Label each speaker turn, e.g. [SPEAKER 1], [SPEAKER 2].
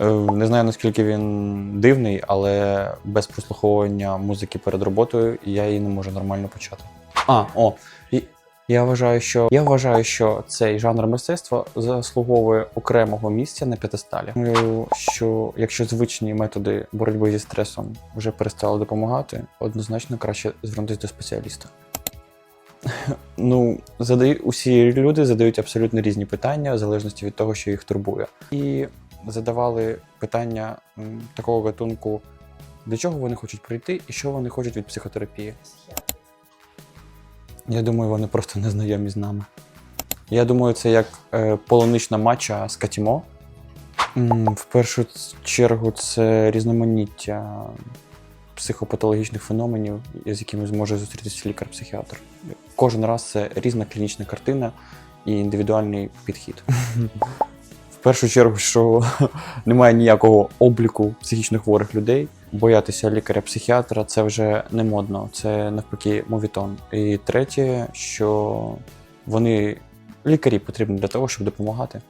[SPEAKER 1] Е, Не знаю наскільки він дивний, але без прослуховування музики перед роботою я її не можу нормально почати. А, о, і я вважаю, що я вважаю, що цей жанр мистецтва заслуговує окремого місця на п'ятисталі. Думаю, що якщо звичні методи боротьби зі стресом вже перестали допомагати, однозначно краще звернутися до спеціаліста. Ну, задають усі люди задають абсолютно різні питання, в залежності від того, що їх турбує. І задавали питання такого гатунку, до чого вони хочуть прийти і що вони хочуть від психотерапії. Я думаю, вони просто не знайомі з нами. Я думаю, це як е, полунична матча з Катімо. В першу чергу це різноманіття психопатологічних феноменів, з якими зможе зустрітися лікар-психіатр. Кожен раз це різна клінічна картина і індивідуальний підхід. Першу чергу, що немає ніякого обліку психічно хворих людей. Боятися лікаря-психіатра це вже не модно, це навпаки мовітон. І третє, що вони лікарі потрібні для того, щоб допомагати.